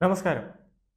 നമസ്കാരം.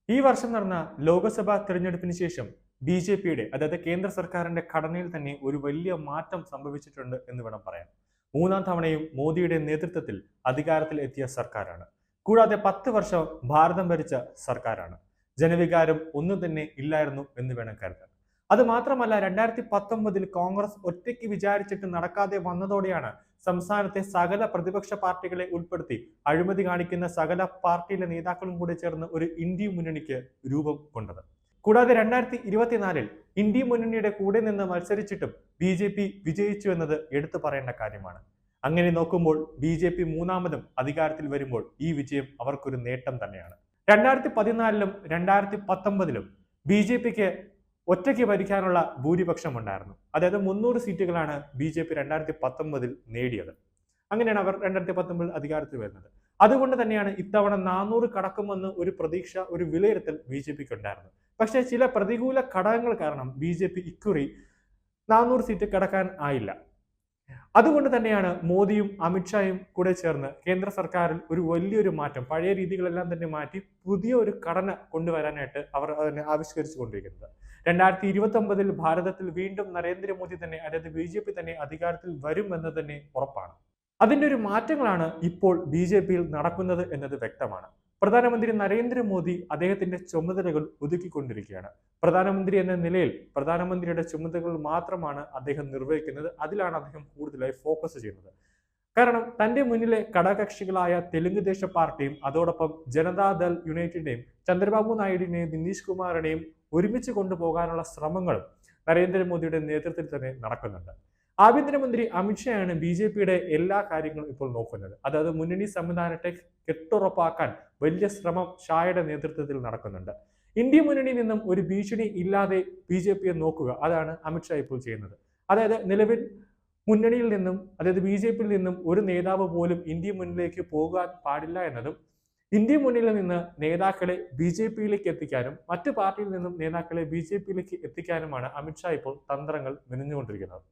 ഈ വർഷം നടന്ന ലോക്സഭാ തെരഞ്ഞെടുപ്പിന് ശേഷം ബി ജെ പിയുടെ അതായത് കേന്ദ്ര സർക്കാരിന്റെ ഘടനയിൽ തന്നെ ഒരു വലിയ മാറ്റം സംഭവിച്ചിട്ടുണ്ട് എന്ന് വേണം പറയാം മൂന്നാം തവണയും മോദിയുടെ നേതൃത്വത്തിൽ അധികാരത്തിൽ എത്തിയ സർക്കാരാണ്. കൂടാതെ പത്ത് വർഷം ഭാരതം ഭരിച്ച സർക്കാരാണ്. ജനവികാരം ഒന്നും തന്നെ ഇല്ലായിരുന്നു എന്ന് വേണം കരുതാൻ. അത് മാത്രമല്ല രണ്ടായിരത്തി പത്തൊമ്പതിൽ കോൺഗ്രസ് ഒറ്റയ്ക്ക് വിചാരിച്ചിട്ട് നടക്കാതെ വന്നതോടെയാണ് സംസ്ഥാനത്തെ സകല പ്രതിപക്ഷ പാർട്ടികളെ ഉൾപ്പെടുത്തി അഴിമതി കാണിക്കുന്ന സകല പാർട്ടിയിലെ നേതാക്കളും കൂടി ചേർന്ന് ഒരു ഇന്ത്യ മുന്നണിക്ക് രൂപം കൊണ്ടത്. കൂടാതെ രണ്ടായിരത്തി ഇരുപത്തിനാലിൽ ഇന്ത്യ മുന്നണിയുടെ കൂടെ നിന്ന് മത്സരിച്ചിട്ടും ബി ജെ പി വിജയിച്ചു എന്നത് എടുത്തു പറയേണ്ട കാര്യമാണ്. അങ്ങനെ നോക്കുമ്പോൾ ബി ജെ പി മൂന്നാമതും അധികാരത്തിൽ വരുമ്പോൾ ഈ വിജയം അവർക്കൊരു നേട്ടം തന്നെയാണ്. രണ്ടായിരത്തി പതിനാലിലും രണ്ടായിരത്തി പത്തൊമ്പതിലും ബി ജെ പിക്ക് ഒറ്റയ്ക്ക് ഭരിക്കാനുള്ള ഭൂരിപക്ഷം ഉണ്ടായിരുന്നു. അതായത് മുന്നൂറ് സീറ്റുകളാണ് ബി ജെ പി രണ്ടായിരത്തി പത്തൊമ്പതിൽ നേടിയത്. അങ്ങനെയാണ് അവർ രണ്ടായിരത്തി പത്തൊമ്പതിൽ അധികാരത്തിൽ വരുന്നത്. അതുകൊണ്ട് തന്നെയാണ് ഇത്തവണ നാനൂറ് കടക്കുമെന്ന് ഒരു പ്രതീക്ഷ ഒരു വിലയിരുത്തൽ ബി ജെ പിക്ക് ഉണ്ടായിരുന്നു. പക്ഷേ ചില പ്രതികൂല ഘടകങ്ങൾ കാരണം ബി ജെ പി ഇക്കുറി നാനൂറ് സീറ്റ് കടക്കാൻ ആയില്ല. അതുകൊണ്ട് തന്നെയാണ് മോദിയും അമിത്ഷായും കൂടെ ചേർന്ന് കേന്ദ്ര സർക്കാരിൽ ഒരു വലിയൊരു മാറ്റം പഴയ രീതികളെല്ലാം തന്നെ മാറ്റി പുതിയ ഒരു ഘടന കൊണ്ടുവരാനായിട്ട് അവർ അതിനെ ആവിഷ്കരിച്ചു കൊണ്ടിരിക്കുന്നത് രണ്ടായിരത്തി ഇരുപത്തി ഒമ്പതിൽ ഭാരതത്തിൽ വീണ്ടും നരേന്ദ്രമോദി തന്നെ അതായത് ബി ജെ പി തന്നെ അധികാരത്തിൽ വരും എന്ന് തന്നെ ഉറപ്പാണ്. അതിന്റെ ഒരു മാറ്റങ്ങളാണ് ഇപ്പോൾ ബി ജെ പിയിൽ നടക്കുന്നത് എന്നത് വ്യക്തമാണ്. പ്രധാനമന്ത്രി നരേന്ദ്രമോദി അദ്ദേഹത്തിന്റെ ചുമതലകൾ ഒതുക്കിക്കൊണ്ടിരിക്കുകയാണ്. പ്രധാനമന്ത്രി എന്ന നിലയിൽ പ്രധാനമന്ത്രിയുടെ ചുമതലകൾ മാത്രമാണ് അദ്ദേഹം നിർവഹിക്കുന്നത്. അതിലാണ് അദ്ദേഹം കൂടുതലായി ഫോക്കസ് ചെയ്യുന്നത്. കാരണം തന്റെ മുന്നിലെ ഘടകകക്ഷികളായ തെലുങ്ക് ദേശ പാർട്ടിയും അതോടൊപ്പം ജനതാദൾ യുണൈറ്റഡിനെയും ചന്ദ്രബാബു നായിഡുവിനെയും നിതീഷ് കുമാറിനെയും ഒരുമിച്ച് കൊണ്ടുപോകാനുള്ള ശ്രമങ്ങളും നരേന്ദ്രമോദിയുടെ നേതൃത്വത്തിൽ തന്നെ നടക്കുന്നുണ്ട്. ആഭ്യന്തരമന്ത്രി അമിത്ഷായാണ് ബി ജെ പിയുടെ എല്ലാ കാര്യങ്ങളും ഇപ്പോൾ നോക്കുന്നത്. അതായത് മുന്നണി സംവിധാനത്തെ കെട്ടുറപ്പാക്കാൻ വലിയ ശ്രമം ഷായുടെ നേതൃത്വത്തിൽ നടക്കുന്നുണ്ട്. ഇന്ത്യ മുന്നണിയിൽ നിന്നും ഒരു ഭീഷണി ഇല്ലാതെ ബി ജെ പിയെ നോക്കുക അതാണ് അമിത്ഷാ ഇപ്പോൾ ചെയ്യുന്നത്. അതായത് നിലവിൽ മുന്നണിയിൽ നിന്നും അതായത് ബി ജെ പിയിൽ നിന്നും ഒരു നേതാവ് പോലും ഇന്ത്യ മുന്നിലേക്ക് പോകാൻ പാടില്ല എന്നതും ഇന്ത്യ മുന്നിൽ നിന്ന് നേതാക്കളെ ബി ജെ പിയിലേക്ക് എത്തിക്കാനും മറ്റ് പാർട്ടിയിൽ നിന്നും നേതാക്കളെ ബി ജെ പിയിലേക്ക് എത്തിക്കാനുമാണ് അമിത്ഷാ ഇപ്പോൾ തന്ത്രങ്ങൾ മെനഞ്ഞുകൊണ്ടിരിക്കുന്നത്.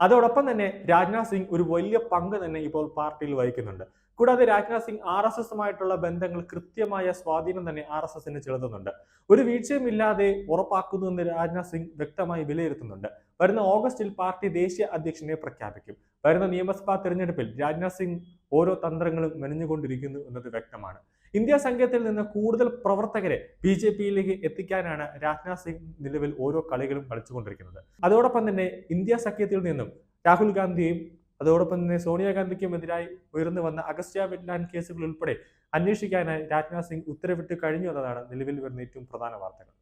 അതോടൊപ്പം തന്നെ രാജ്നാഥ് സിംഗ് ഒരു വലിയ പങ്ക് തന്നെ ഇപ്പോൾ പാർട്ടിയിൽ വഹിക്കുന്നുണ്ട്. കൂടാതെ രാജ്നാഥ് സിംഗ് ആർ എസ് എസുമായിട്ടുള്ള ബന്ധങ്ങൾ കൃത്യമായ സ്വാധീനം തന്നെ ആർ എസ് എസിന് ചെലുത്തുന്നുണ്ട്. ഒരു വീഴ്ചയും ഇല്ലാതെ ഉറപ്പാക്കുന്നു എന്ന് രാജ്നാഥ് സിംഗ് വ്യക്തമായി വിലയിരുത്തുന്നുണ്ട്. വരുന്ന ഓഗസ്റ്റിൽ പാർട്ടി ദേശീയ അധ്യക്ഷനെ പ്രഖ്യാപിക്കും. വരുന്ന നിയമസഭാ തെരഞ്ഞെടുപ്പിൽ രാജ്നാഥ് സിംഗ് ഓരോ തന്ത്രങ്ങളും മെനഞ്ഞുകൊണ്ടിരിക്കുന്നു എന്നത് വ്യക്തമാണ്. ഇന്ത്യ സംഘത്തിൽ നിന്ന് കൂടുതൽ പ്രവർത്തകരെ ബി ജെ പിയിലേക്ക് എത്തിക്കാനാണ് രാജ്നാഥ് സിംഗ് നിലവിൽ ഓരോ കളികളും കളിച്ചുകൊണ്ടിരിക്കുന്നത്. അതോടൊപ്പം തന്നെ ഇന്ത്യ സഖ്യത്തിൽ നിന്നും രാഹുൽ ഗാന്ധിയും അതോടൊപ്പം തന്നെ സോണിയാഗാന്ധിക്കും എതിരായി ഉയർന്നു വന്ന അഗസ്റ്റ്യ വെറ്റ്ലാൻഡ് കേസുകൾ ഉൾപ്പെടെ അന്വേഷിക്കാനായി രാജ്നാഥ് സിംഗ് ഉത്തരവിട്ട് കഴിഞ്ഞു എന്നതാണ് നിലവിൽ വരുന്ന ഏറ്റവും പ്രധാന വാർത്തകൾ.